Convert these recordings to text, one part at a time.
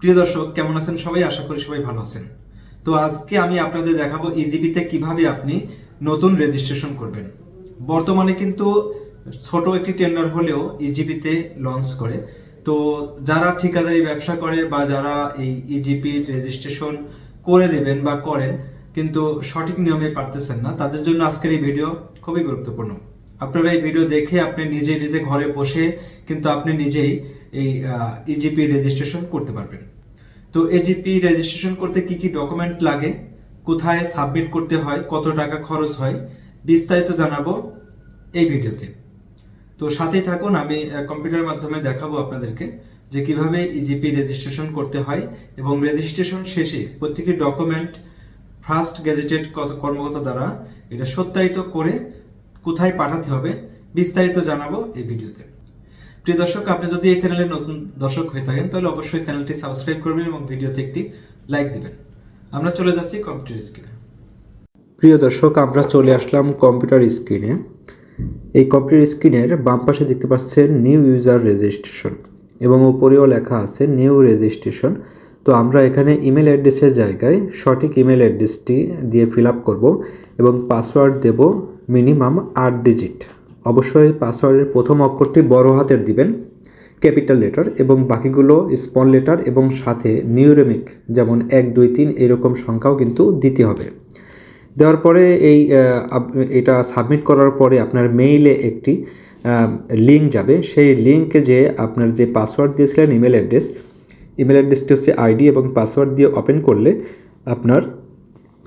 প্রিয় দর্শক, কেমন আছেন সবাই? আশা করি সবাই ভালো আছেন। তো আজকে আমি আপনাদের দেখাবো ইজিবিতে কীভাবে আপনি নতুন রেজিস্ট্রেশন করবেন। বর্তমানে কিন্তু ছোট একটি টেন্ডার হলেও ইজিপিতে লঞ্চ করে। তো যারা ঠিকাদারি ব্যবসা করে বা যারা এই ইজিপির রেজিস্ট্রেশন করে দেবেন বা করেন, কিন্তু সঠিক নিয়মে পারতেছেন না, তাদের জন্য আজকের এই ভিডিও খুবই গুরুত্বপূর্ণ। আপনারা এই ভিডিও দেখে আপনি নিজে নিজে ঘরে বসে কিন্তু আপনি নিজেই এই ইজিপি রেজিস্ট্রেশন করতে পারবেন। তো এজিপি রেজিস্ট্রেশন করতে কি কি ডকুমেন্ট লাগে, কোথায় সাবমিট করতে হয়, কত টাকা খরচ হয়, বিস্তারিত জানাব এই ভিডিওতে। তো সাথেই থাকুন, আমি কম্পিউটারের মাধ্যমে দেখাবো আপনাদেরকে যে কীভাবে ইজিপি রেজিস্ট্রেশন করতে হয় এবং রেজিস্ট্রেশন শেষে প্রত্যেকটি ডকুমেন্ট ফার্স্ট গেজেটেড কর্মকর্তা দ্বারা এটা সত্যায়িত করে কোথায় পাঠাতে হবে, বিস্তারিত জানাব এই ভিডিওতে। প্রিয় দর্শক, আপনি যদি এই চ্যানেলে নতুন দর্শক হয়ে থাকেন, তাহলে অবশ্যই চ্যানেলটি সাবস্ক্রাইব করবেন এবং ভিডিওতে একটি লাইক দিবেন। আমরা চলে যাচ্ছি কম্পিউটার স্ক্রিনে। প্রিয় দর্শক, আমরা চলে আসলাম কম্পিউটার স্ক্রিনে। এই কম্পিউটার স্ক্রিনের বাম পাশে দেখতে পাচ্ছেন নিউ ইউজার রেজিস্ট্রেশন এবং উপরেও লেখা আছে নিউ রেজিস্ট্রেশন। তো আমরা এখানে ইমেল অ্যাড্রেসের জায়গায় সঠিক ইমেল অ্যাড্রেসটি দিয়ে ফিল আপ করব এবং পাসওয়ার্ড দেব মিনিমাম আট ডিজিট। অবশ্যই পাসওয়ার্ডের প্রথম অক্ষরটি বড় হাতের দিবেন, ক্যাপিটাল লেটার এবং বাকিগুলো স্মল লেটার এবং সাথে নিউরেমিক, যেমন এক, দুই, তিন এরকম সংখ্যাও কিন্তু দিতে হবে। দেওয়ার পরে এই এটা সাবমিট করার পরে আপনার মেইলে একটি লিঙ্ক যাবে। সেই লিঙ্কে যে আপনার যে পাসওয়ার্ড দিয়েছিলেন ইমেল অ্যাড্রেস, ইমেল অ্যাড্রেসটি হচ্ছে আইডি এবং পাসওয়ার্ড দিয়ে ওপেন করলে আপনার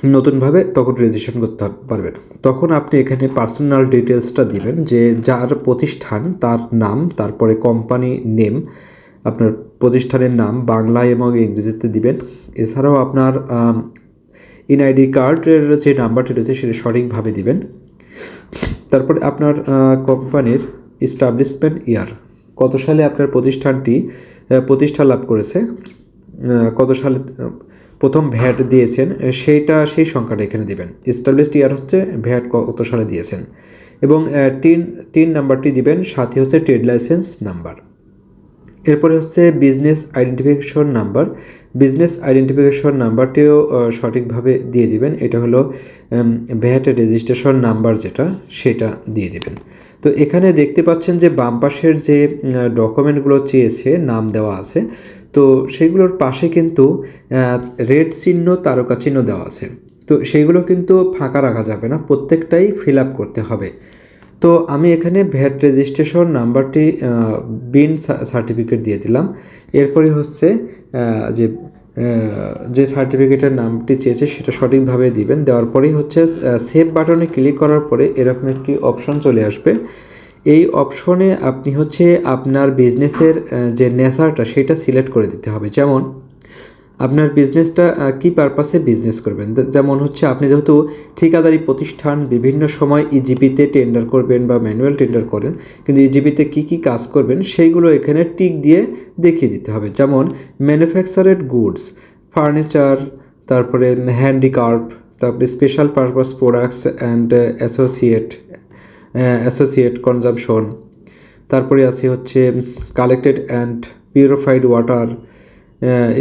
নতুনভাবে তখন রেজিস্ট্রেশন করতে পারবেন। তখন আপনি এখানে পার্সোনাল ডিটেলসটা দিবেন যে যার প্রতিষ্ঠান, তার নাম, তারপরে কোম্পানি নেম আপনার প্রতিষ্ঠানের নাম বাংলা এবং ইংরেজিতে দিবেন। এছাড়াও আপনার এনআইডি কার্ডের যে নাম্বারটি রয়েছে, সেটা সঠিকভাবে দিবেন। তারপরে আপনার কোম্পানির ইস্টাবলিশমেন্ট ইয়ার কত সালে আপনার প্রতিষ্ঠানটি প্রতিষ্ঠা লাভ করেছে? কত সালে প্রথম ভ্যাট দিয়েছেন সেইটা সেই সংখ্যাটা এখানে দিবেন। স্টাবলিশড ইয়ার হচ্ছে ভ্যাট কত সালে দিয়েছেন। এবং টিন টিন নাম্বারটি দিবেন, সাথে হচ্ছে ট্রেড লাইসেন্স নাম্বার এরপরে হচ্ছে business identification number business identification নাম্বারটিও সঠিকভাবে দিয়ে দিবেন। এটা হলো ভ্যাট রেজিস্ট্রেশন নাম্বার যেটা, সেটা দিয়ে দিবেন। তো এখানে দেখতে পাচ্ছেন যে বাম পাশের যে ডকুমেন্টগুলো চেয়েছে, নাম দেওয়া আছে তো সেগুলোর পাশে কিন্তু রেড চিহ্ন, তারকা চিহ্ন দেওয়া আছে। তো সেগুলো কিন্তু ফাঁকা রাখা যাবে না, প্রত্যেকটাই ফিল আপ করতে হবে। তো আমি এখানে ভ্যাট রেজিস্ট্রেশন নাম্বারটি বিন সার্টিফিকেট দিয়ে দিলাম। এরপরে হচ্ছে যে যে সার্টিফিকেটের নামটি চেয়েছে সেটা সঠিকভাবে দিবেন। দেওয়ার পরেই হচ্ছে সেভ বাটনে ক্লিক করার পরে এরকম একটি অপশন চলে আসবে। এই অপশনে আপনি হচ্ছে আপনার বিজনেসের যে নেচারটা সেটা সিলেক্ট করে দিতে হবে। যেমন, আপনার বিজনেসটা কি পারপাসে বিজনেস করবেন? যেমন হচ্ছে আপনি যেহেতু ঠিকাদারি প্রতিষ্ঠান, বিভিন্ন সময় ইজিপিতে টেন্ডার করবেন বা ম্যানুয়াল টেন্ডার করেন, কিন্তু ইজিপিতে কি কি কাজ করবেন, সেইগুলো এখানে টিক দিয়ে দেখিয়ে দিতে হবে। যেমন ম্যানুফ্যাকচারেড গুডস ফার্নিচার তারপরে হ্যান্ডিক্রাফট তারপরে special purpose products and associate associate consumption তারপরে আছে হচ্ছে কালেক্টেড অ্যান্ড পিউরিফাইড ওয়াটার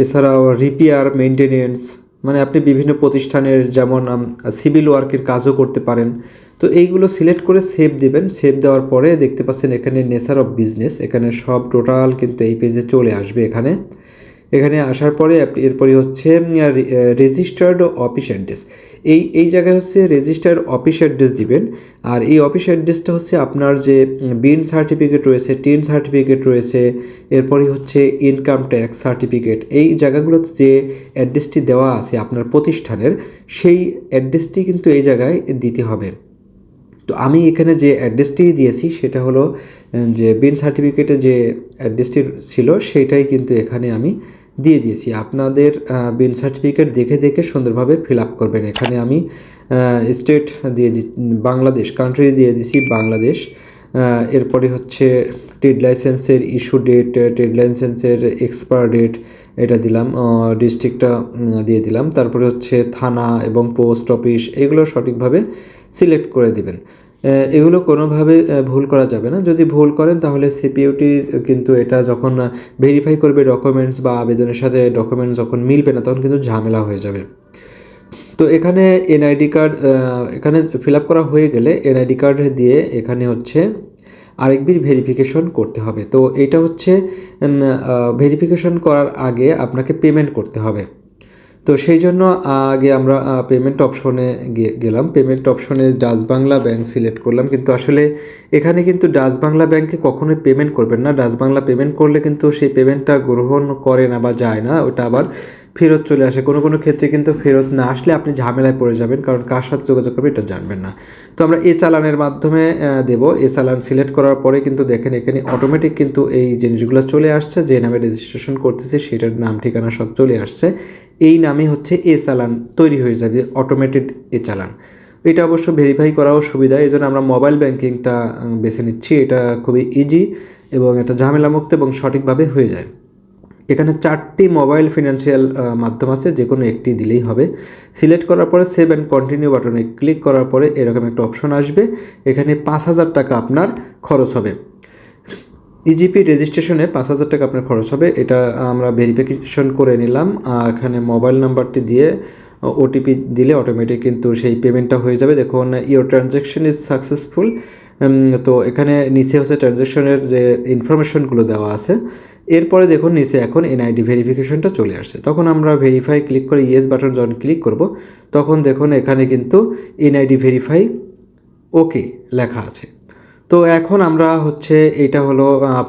এছাড়াও রিপেয়ার মেনটেনেন্স মানে আপনি বিভিন্ন প্রতিষ্ঠানের যেমন সিভিল ওয়ার্কের কাজও করতে পারেন। তো এইগুলো সিলেক্ট করে সেভ দিবেন। সেভ দেওয়ার পরে দেখতে পাচ্ছেন এখানে নেচার অফ বিজনেস এখানে সব টোটাল কিন্তু এই পেজে চলে আসবে এখানে। এখানে আসার পরে এরপরে হচ্ছে রেজিস্টার্ড অফিস অ্যাড্রেস এই এই জায়গায় হচ্ছে রেজিস্টার্ড অফিস অ্যাড্রেস দিবেন। আর এই অফিস অ্যাড্রেসটা হচ্ছে আপনার যে বিন সার্টিফিকেট রয়েছে টিন সার্টিফিকেট রয়েছে এরপরে হচ্ছে ইনকাম ট্যাক্স সার্টিফিকেট এই জায়গাগুলোতে যে অ্যাড্রেসটি দেওয়া আছে আপনার প্রতিষ্ঠানের, সেই অ্যাড্রেসটি কিন্তু এই জায়গায় দিতে হবে। তো আমি এখানে যে অ্যাড্রেসটি দিয়েছি, সেটা হলো যে বিন সার্টিফিকেটে যে অ্যাড্রেসটি ছিল সেটাই কিন্তু এখানে আমি দিয়ে দিয়েছি। আপনাদের বিল সার্টিফিকেট দেখে দেখে সুন্দরভাবে ফিল আপ করবেন। এখানে আমি স্টেট দিয়ে দি, বাংলাদেশ কান্ট্রি দিয়ে দিছি বাংলাদেশ। এরপরে হচ্ছে ট্রেড লাইসেন্সের ইস্যু ডেট ট্রেড লাইসেন্সের এক্সপায়ার ডেট এটা দিলাম। ডিস্ট্রিক্টটা দিয়ে দিলাম। তারপরে হচ্ছে থানা এবং পোস্ট অফিস এগুলো সঠিকভাবে সিলেক্ট করে দিবেন। এগুলো কোনোভাবে ভুল করা যাবে না। যদি ভুল করেন, তাহলে সিপিউটি কিন্তু এটা যখন ভেরিফাই করবে ডকুমেন্টস বা আবেদনের সাথে ডকুমেন্টস যখন মিলবে না, তখন কিন্তু ঝামেলা হয়ে যাবে। তো এখানে এনআইডি কার্ড এখানে ফিল আপ করা হয়ে গেলে এনআইডি কার্ড দিয়ে এখানে হচ্ছে আরেকবার ভেরিফিকেশন করতে হবে। তো এটা হচ্ছে ভেরিফিকেশন করার আগে আপনাকে পেমেন্ট করতে হবে। তো সেই জন্য আগে আমরা পেমেন্ট অপশনে গেলাম। পেমেন্ট অপশনে ডাচ বাংলা ব্যাংক সিলেক্ট করলাম। কিন্তু আসলে এখানে কিন্তু ডাচ বাংলা ব্যাংকে কখনোই পেমেন্ট করবেন না। ডাচ বাংলা পেমেন্ট করলে কিন্তু সেই পেমেন্টটা গ্রহণ করে না বা যায় না, ওটা আবার ফেরত চলে আসে। কোনো কোনো ক্ষেত্রে কিন্তু ফেরত না আসলে আপনি ঝামেলায় পড়ে যাবেন, কারণ কার সাথে যোগাযোগ করবে এটা জানবেন না। তো আমরা এ চালানের মাধ্যমে দেব। এ চালান সিলেক্ট করার পরে কিন্তু দেখেন এখানে অটোমেটিক কিন্তু এই জিনিসগুলো চলে আসছে। যে নামে রেজিস্ট্রেশন করতেছে, সেটার নাম, ঠিকানা সব চলে আসছে। এই নামে হচ্ছে এ চালান তৈরি হয়ে যাবে অটোমেটেড এ চালান। এটা অবশ্য ভেরিফাই করাও সুবিধা, এই জন্য আমরা মোবাইল ব্যাংকিংটা বেছে নিচ্ছি। এটা খুবই ইজি এবং এটা ঝামেলামুক্ত এবং সঠিকভাবে হয়ে যায়। এখানে চারটি মোবাইল ফিনান্সিয়াল মাধ্যম আছে যে কোনো একটি দিলেই হবে। সিলেক্ট করার পরে সেভ অ্যান্ড কন্টিনিউ বাটনে ক্লিক করার পরে এরকম একটা অপশন আসবে। এখানে পাঁচ হাজার টাকা আপনার খরচ হবে। ইজিপি রেজিস্ট্রেশনে পাঁচ হাজার টাকা আপনার খরচ হবে। এটা আমরা ভেরিফিকেশন করে নিলাম। এখানে মোবাইল নাম্বারটি দিয়ে ওটিপি দিলে অটোমেটিক কিন্তু সেই পেমেন্টটা হয়ে যাবে। দেখুন ইওর ট্রানজ্যাকশন ইজ সাকসেসফুল তো এখানে নিচে হচ্ছে ট্রানজ্যাকশনের যে ইনফরমেশনগুলো দেওয়া আছে। এরপরে দেখুন, নিচে এখন এনআইডি ভেরিফিকেশনটা চলে আসছে। তখন আমরা ভেরিফাই ক্লিক করে ইয়েস বাটন যখন ক্লিক করব, তখন দেখুন এখানে কিন্তু এনআইডি ভেরিফাই ওকে লেখা আছে। তো এখন আমরা হচ্ছে এটা হলো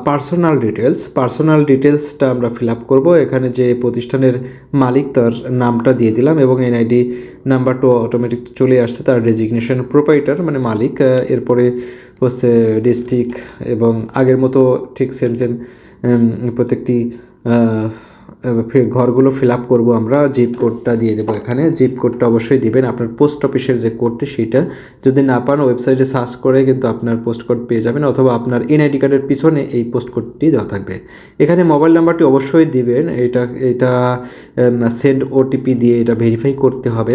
পার্সোনাল ডিটেলস পার্সোনাল ডিটেলসটা আমরা ফিল আপ করব। এখানে যে প্রতিষ্ঠানের মালিক তার নামটা দিয়ে দিলাম এবং এনআইডি নাম্বারটা অটোমেটিক চলে আসছে, তার রেজিগনেশন প্রোপাইটার মানে মালিক। এরপরে হচ্ছে ডিস্ট্রিক্ট এবং আগের মতো ঠিক সেম সেম প্রত্যেকটি ঘরগুলো ফিল আপ করব আমরা জিপ কোডটা দিয়ে দেবো এখানে। জিপ কোডটা অবশ্যই দিবেন। আপনার পোস্ট অফিসের যে কোডটি সেটা যদি না পান ওয়েবসাইটে সার্চ করে কিন্তু আপনার পোস্ট কোড পেয়ে যাবেন, অথবা আপনার এনআইডি কার্ডের পিছনে এই পোস্ট কোডটি দেওয়া থাকবে। এখানে মোবাইল নাম্বারটি অবশ্যই দিবেন। এটা এটা সেন্ড ওটিপি দিয়ে এটা ভেরিফাই করতে হবে।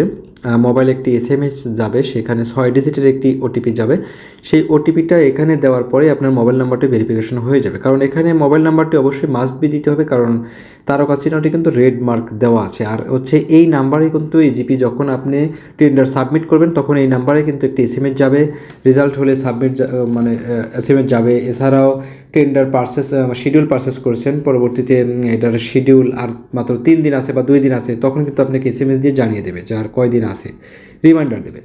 মোবাইল একটি এস এম এস যাবে, সেখানে ছয় ডিজিটের একটি ওটিপি যাবে। সেই ওটিপিটা এখানে দেওয়ার পরে আপনার মোবাইল নাম্বারটি ভেরিফিকেশন হয়ে যাবে। কারণ এখানে মোবাইল নাম্বারটি অবশ্যই মাস্ট বি দিতে হবে, কারণ তারকা চিহ্নটি কিন্তু রেড মার্ক দেওয়া আছে। আর হচ্ছে এই নাম্বারে কিন্তু এজিপি যখন আপনি টেন্ডার সাবমিট করবেন, তখন এই নাম্বারে কিন্তু একটি এস এম এস যাবে। রেজাল্ট হলে সাবমিট মানে এস এম এস যাবে। এছাড়াও টেন্ডার পার্সেস শিডিউল পার্সেস করছেন। পরবর্তীতে এটার শিডিউল আর মাত্র তিন দিন আছে বা দুই দিন আছে, তখন কিন্তু আপনাকে এস এম এস দিয়ে জানিয়ে দেবে যে আর কয়দিন আছে রিমাইন্ডার দেবে।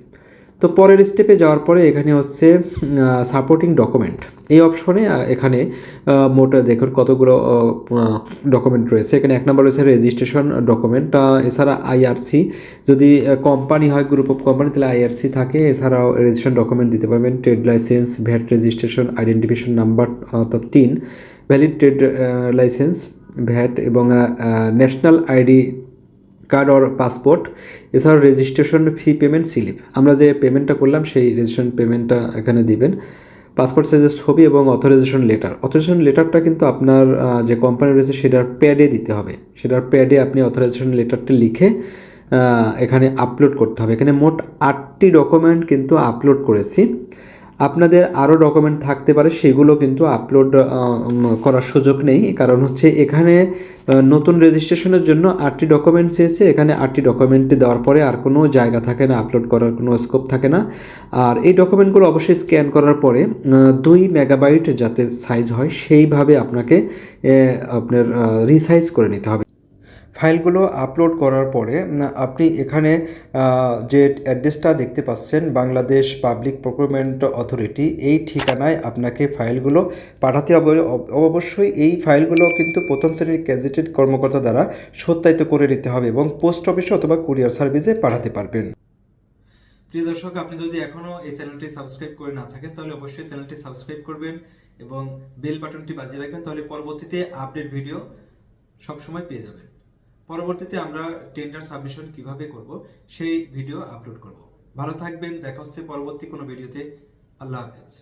তো পরের স্টেপে যাওয়ার পরে এখানে হচ্ছে সাপোর্টিং ডকুমেন্ট এই অপশনে এখানে মোট দেখুন কতগুলো ডকুমেন্ট রয়েছে। এখানে এক নম্বর রয়েছে রেজিস্ট্রেশন ডকুমেন্ট এছাড়া আইআরসি যদি কোম্পানি হয় গ্রুপ অফ কোম্পানি তাহলে আইআরসি থাকে। এছাড়াও রেজিস্ট্রেশন ডকুমেন্ট দিতে পারবেন। Trade licence VAT registration identification number অর্থাৎ তিন। ভ্যালিড ট্রেড লাইসেন্স ভ্যাট এবং national ID card or passport, এছাড়াও রেজিস্ট্রেশন ফি পেমেন্ট স্লিপ আমরা যে পেমেন্টটা করলাম, সেই রেজিস্ট্রেশন পেমেন্টটা এখানে দিবেন। পাসপোর্ট সাইজের ছবি এবং অথরাইজেশন লেটার অথরাইজেশন লেটারটা কিন্তু আপনার যে কোম্পানি রয়েছে, সেটার প্যাডে দিতে হবে। সেটার প্যাডে আপনি অথরাইজেশন লেটারটা লিখে এখানে আপলোড করতে হবে। এখানে মোট আটটি ডকুমেন্ট কিন্তু আপলোড করেছি। আপনাদের আরও ডকুমেন্ট থাকতে পারে, সেগুলো কিন্তু আপলোড করার সুযোগ নেই। কারণ হচ্ছে এখানে নতুন রেজিস্ট্রেশনের জন্য আটটি ডকুমেন্ট চেয়েছে এখানে আটটি ডকুমেন্ট দেওয়ার পরে আর কোনো জায়গা থাকে না আপলোড করার কোনো স্কোপ থাকে না। আর এই ডকুমেন্টগুলো অবশ্যই স্ক্যান করার পরে দুই মেগাবাইট যাতে সাইজ হয়, সেইভাবে আপনাকে আপনার রিসাইজ করে নিতে হবে। ফাইলগুলো আপলোড করার পরে আপনি এখানে যে অ্যাড্রেসটা দেখতে পাচ্ছেন, বাংলাদেশ পাবলিক প্রকুরমেন্ট অথরিটি, এই ঠিকানায় আপনাকে ফাইলগুলো পাঠাতে হবে। অবশ্যই এই ফাইলগুলো কিন্তু প্রথম শ্রেণির গ্যাজেটেড কর্মকর্তা দ্বারা সত্যায়িত করে নিতে হবে এবং পোস্ট অফিসে অথবা কুরিয়ার সার্ভিসে পাঠাতে পারবেন। প্রিয় দর্শক, আপনি যদি এখনও এই চ্যানেলটি সাবস্ক্রাইব করে না থাকেন, তাহলে অবশ্যই চ্যানেলটি সাবস্ক্রাইব করবেন এবং বেল বাটনটি বাজিয়ে রাখবেন, তাহলে পরবর্তীতে আপডেট ভিডিও সবসময় পেয়ে যাবেন। পরবর্তীতে আমরা টেন্ডার সাবমিশন কীভাবে করব, সেই ভিডিও আপলোড করব। ভালো থাকবেন, দেখা হচ্ছে পরবর্তী কোনো ভিডিওতে আল্লাহ হাফেজ।